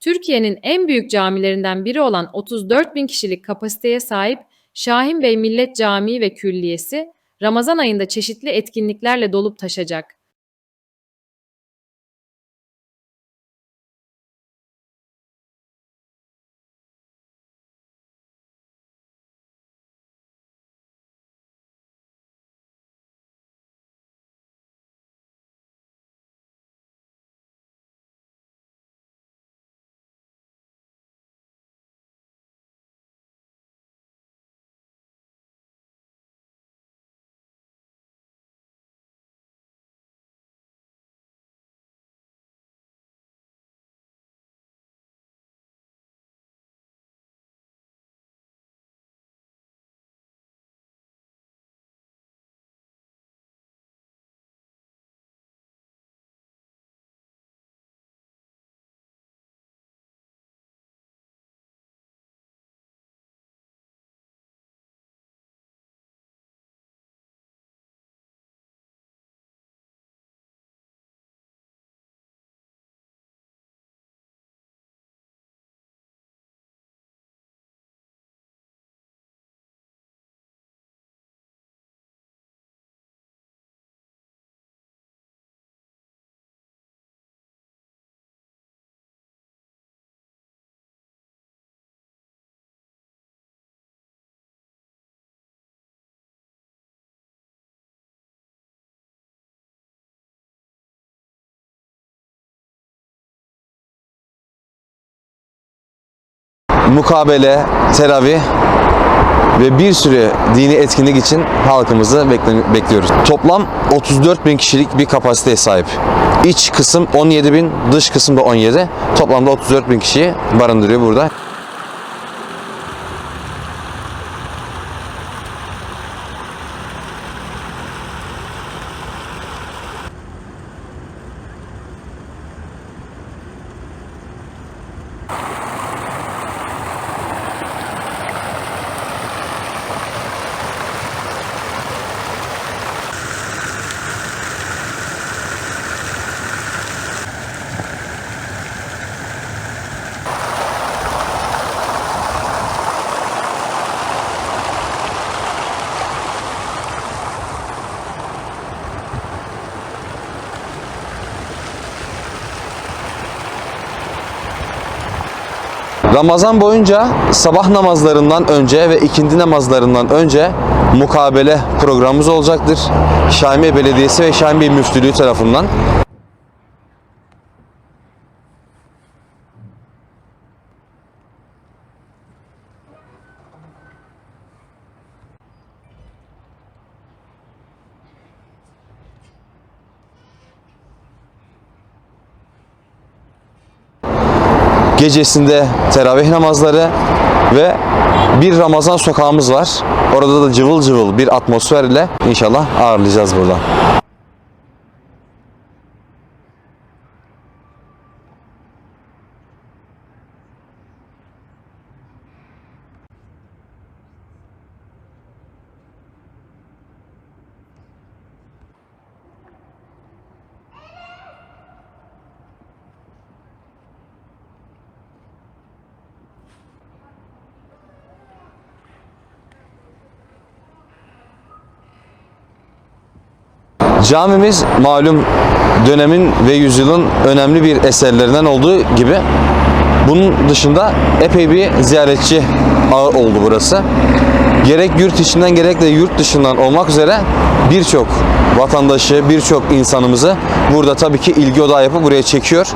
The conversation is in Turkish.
Türkiye'nin en büyük camilerinden biri olan 34 bin kişilik kapasiteye sahip Şahin Bey Millet Camii ve Külliyesi, Ramazan ayında çeşitli etkinliklerle dolup taşacak. Mukabele, teravih ve bir sürü dini etkinlik için halkımızı bekliyoruz. Toplam 34 bin kişilik bir kapasiteye sahip. İç kısım 17 bin, dış kısım da 17. Toplamda 34 bin kişiyi barındırıyor burada. Ramazan boyunca sabah namazlarından önce ve ikindi namazlarından önce mukabele programımız olacaktır. Şahimiye Belediyesi ve Şahimiye Müftülüğü tarafından. Gecesinde teravih namazları ve bir Ramazan sokağımız var. Orada da cıvıl cıvıl bir atmosfer ile inşallah ağırlayacağız burada. Camimiz malum dönemin ve yüzyılın önemli bir eserlerinden olduğu gibi bunun dışında epey bir ziyaretçi ağı oldu burası. Gerek yurt içinden gerek de yurt dışından olmak üzere birçok vatandaşı, birçok insanımızı burada tabii ki ilgi odağı yapıp buraya çekiyor.